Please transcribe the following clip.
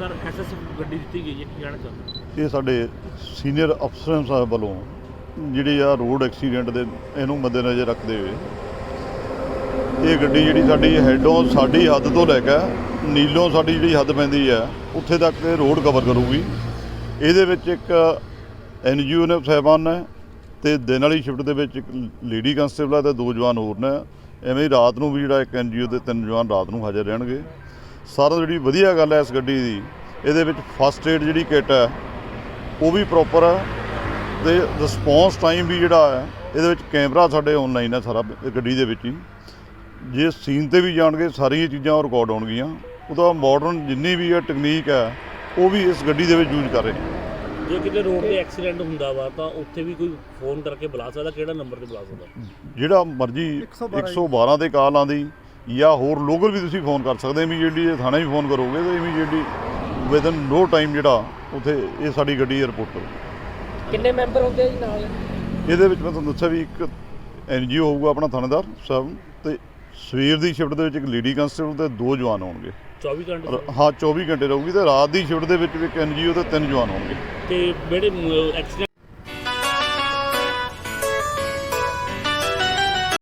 Sir SSF ਗੱਡੀ ਦਿੱਤੀ ਗਈ ਹੈ ਕੀ ਕਹਿਣਾ ਚਾਹੁੰਦੇ ਇਹ ਸਾਡੇ ਸੀਨੀਅਰ ਅਫਸਰਾਂ ਸਾਹਿਬ ਵੱਲੋਂ ਜਿਹੜੀ ਆ ਰੋਡ ਐਕਸੀਡੈਂਟ ਦੇ, ਇਹਨੂੰ ਮੱਦੇਨਜ਼ਰ ਰੱਖਦੇ ਹੋਏ ਇਹ ਗੱਡੀ ਜਿਹੜੀ ਸਾਡੀ ਹੈਡੋਂ ਸਾਡੀ ਹੱਦ ਤੋਂ ਲੈ ਕੇ ਨੀਲੋਂ ਸਾਡੀ ਜਿਹੜੀ ਹੱਦ ਪੈਂਦੀ ਹੈ ਉੱਥੇ ਤੱਕ ਇਹ ਰੋਡ ਕਵਰ ਕਰੂਗੀ। ਇਹਦੇ ਵਿੱਚ ਇੱਕ ਐਨਜੀਓ ਨੇ ਸਾਹਿਬਾਨ ਨੇ ਤੇ ਦਿਨ ਵਾਲੀ ਸ਼ਿਫਟ ਦੇ ਵਿੱਚ ਇੱਕ ਲੇਡੀ ਕਨਸਟੇਬਲ ਹੈ ਤੇ ਦੋ ਜਵਾਨ ਹੋਰ ਨੇ। ਐਵੇਂ ਹੀ ਰਾਤ ਨੂੰ ਵੀ ਜਿਹੜਾ ਇੱਕ ਐਨਜੀਓ ਦੇ ਤਿੰਨ ਜਵਾਨ ਰਾਤ ਨੂੰ ਹਾਜ਼ਰ ਰਹਿਣਗੇ। ਸਾਰਾ ਜਿਹੜੀ ਵਧੀਆ ਗੱਲ ਹੈ ਇਸ ਗੱਡੀ ਦੀ ਇਹਦੇ ਵਿੱਚ ਫਸਟ ਏਡ ਜਿਹੜੀ ਕਿੱਟ ਹੈ ਉਹ ਵੀ ਪ੍ਰੋਪਰ ਹੈ ਤੇ ਰਿਸਪੌਂਸ ਟਾਈਮ ਵੀ ਜਿਹੜਾ ਹੈ ਇਹਦੇ ਵਿੱਚ ਕੈਮਰਾ ਸਾਡੇ ਆਨਲਾਈਨ ਹੈ ਸਾਰਾ ਗੱਡੀ ਦੇ ਵਿੱਚ ਹੀ। ਜੇ ਸੀਨ ਤੇ ਵੀ ਜਾਣਗੇ ਸਾਰੀਆਂ ਚੀਜ਼ਾਂ ਰਿਕਾਰਡ ਹੋਣਗੀਆਂ। ਉਹਦਾ ਮਾਡਰਨ ਜਿੰਨੀ ਵੀ ਹੈ ਟੈਕਨੀਕ ਹੈ ਉਹ ਵੀ ਇਸ ਗੱਡੀ ਦੇ ਵਿੱਚ ਯੂਜ਼ ਕਰ ਰਹੇ ਨੇ। ਜੇ ਕਿਤੇ ਰੋਡ ਤੇ ਐਕਸੀਡੈਂਟ ਹੁੰਦਾ ਵਾ ਤਾਂ ਉੱਥੇ ਵੀ ਕੋਈ ਫੋਨ ਕਰਕੇ ਬੁਲਾ ਸਕਦਾ ਕਿਹੜਾ ਨੰਬਰ ਤੇ ਬੁਲਾ ਸਕਦਾ? ਜਿਹੜਾ ਮਰਜ਼ੀ 112 ਤੇ ਕਾਲ ਆਂਦੀ ਜਾਂ ਹੋਰ ਲੋਕਲ ਵੀ ਤੁਸੀਂ ਫੋਨ ਕਰ ਸਕਦੇ ਇਮੀਡੀਏਟਲੀ ਜੇ ਥਾਣੇ ਵੀ ਫੋਨ ਕਰੋਗੇ ਤਾਂ ਇਮੀਡੀਏਟਲੀ ਵਿਦਨ ਨੋ ਟਾਈਮ ਜਿਹੜਾ ਉੱਥੇ ਇਹ ਸਾਡੀ ਗੱਡੀ 에ਅਰਪੋਰਟ ਤੋਂ ਕਿੰਨੇ ਮੈਂਬਰ ਹੁੰਦੇ ਆ ਜੀ ਨਾਲ? ਇਹਦੇ ਵਿੱਚ ਮੈਂ ਤੁਹਾਨੂੰ ਦੱਸਿਆ ਵੀ ਇੱਕ ਐਨਜੀਓ ਹੋਊਗਾ ਆਪਣਾ ਥਾਣੇਦਾਰ ਸਾਹਿਬ ਤੇ ਸਵੇਰ ਦੀ ਸ਼ਿਫਟ ਦੇ ਵਿੱਚ ਇੱਕ ਲੇਡੀ ਕਨਸਟੇਬਲ ਤੇ ਦੋ ਜਵਾਨ ਹੋਣਗੇ 24 ਘੰਟੇ ਹਾਂ 24 ਘੰਟੇ ਰਹੂਗੀ ਤੇ ਰਾਤ ਦੀ ਸ਼ਿਫਟ ਦੇ ਵਿੱਚ ਵੀ ਇੱਕ ਐਨਜੀਓ ਤੇ ਤਿੰਨ ਜਵਾਨ ਹੋਣਗੇ ਤੇ ਜਿਹੜੇ ਐਕਸੀਡੈਂਟ